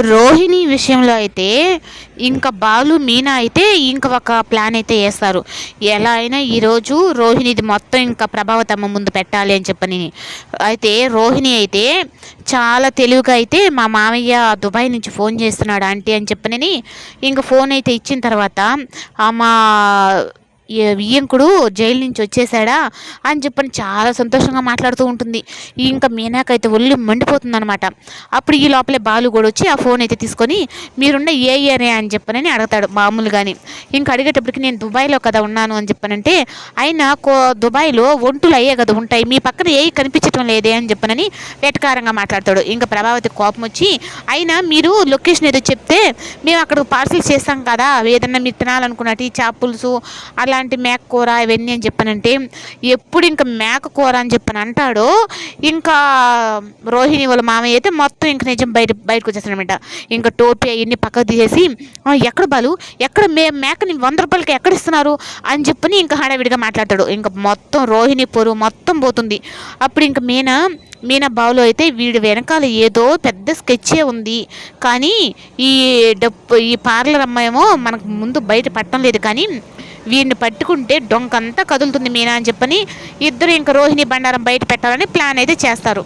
రోహిణి విషయంలో అయితే ఇంకా బాలు మీనా అయితే ఇంకా ఒక ప్లాన్ అయితే వేస్తారు. ఎలా అయినా ఈరోజు రోహిణిది మొత్తం ఇంకా ప్రభావతమ్మ ముందు పెట్టాలి అని చెప్పని. అయితే రోహిణి అయితే చాలా తెలివిగా అయితే మా మామయ్య దుబాయ్ నుంచి ఫోన్ చేస్తున్నాడు ఆంటీ అని చెప్పనని ఇంకా ఫోన్ అయితే ఇచ్చిన తర్వాత ఆ మా ఈ- ఈయంకుడు జైలు నుంచి వచ్చేసాడా అని చెప్పని చాలా సంతోషంగా మాట్లాడుతూ ఉంటుంది. ఇంకా మీనాకైతే ఒళ్ళు మండిపోతుంది అనమాట అప్పుడు ఈ లోపలే బాలు కూడా వచ్చి ఆ ఫోన్ అయితే తీసుకొని మీరున్న ఏ ఏరియా అని చెప్పనని అడుగుతాడు మామూలుగాని. ఇంకా అడిగేటప్పటికి నేను దుబాయ్లో కదా ఉన్నాను అని చెప్పనంటే అయినా కో దుబాయ్లో ఒంటులు అయ్యే కదా ఉంటాయి. మీ పక్కన ఏ కనిపించటం లేదే అని చెప్పనని వెటకారంగా మాట్లాడతాడు. ఇంకా ప్రభావతి కోపం వచ్చి అయినా మీరు లొకేషన్ ఏదో చెప్తే మేము అక్కడ పార్సిల్ చేస్తాం కదా. ఏదన్నా మీరు తినాలనుకున్నట్టు చేప పులుసు ఇలాంటి మేక కూర ఇవన్నీ అని చెప్పనంటే ఎప్పుడు ఇంకా మేక కూర అని చెప్పని అంటాడో ఇంకా రోహిణి వాళ్ళ మామయ్య అయితే మొత్తం ఇంకా నిజం బయట బయటకు వచ్చేస్తాడనమాట. ఇంకా టోపీ అవన్నీ పక్కకు తీసేసి ఎక్కడ బాలు? ఎక్కడ మే మేకని వంద రూపాయలకి ఎక్కడ ఇస్తున్నారు? అని చెప్పని ఇంకా హడావిడిగా మాట్లాడతాడు. ఇంకా మొత్తం రోహిణి పొరుగు మొత్తం పోతుంది. అప్పుడు ఇంకా మీనా మీనా బావులో అయితే వీడి వెనకాల ఏదో పెద్ద స్కెచ్చే ఉంది. కానీ ఈ డప్పు ఈ పార్లర్ అమ్మాయేమో మనకు ముందు బయట పట్టడం లేదు. కానీ వీడిని పట్టుకుంటే డొంకంతా కదులుతుంది మీనా అని చెప్పని ఇద్దరు ఇంకా రోహిణి బండారం బయట పెట్టాలని ప్లాన్ అయితే చేస్తారు.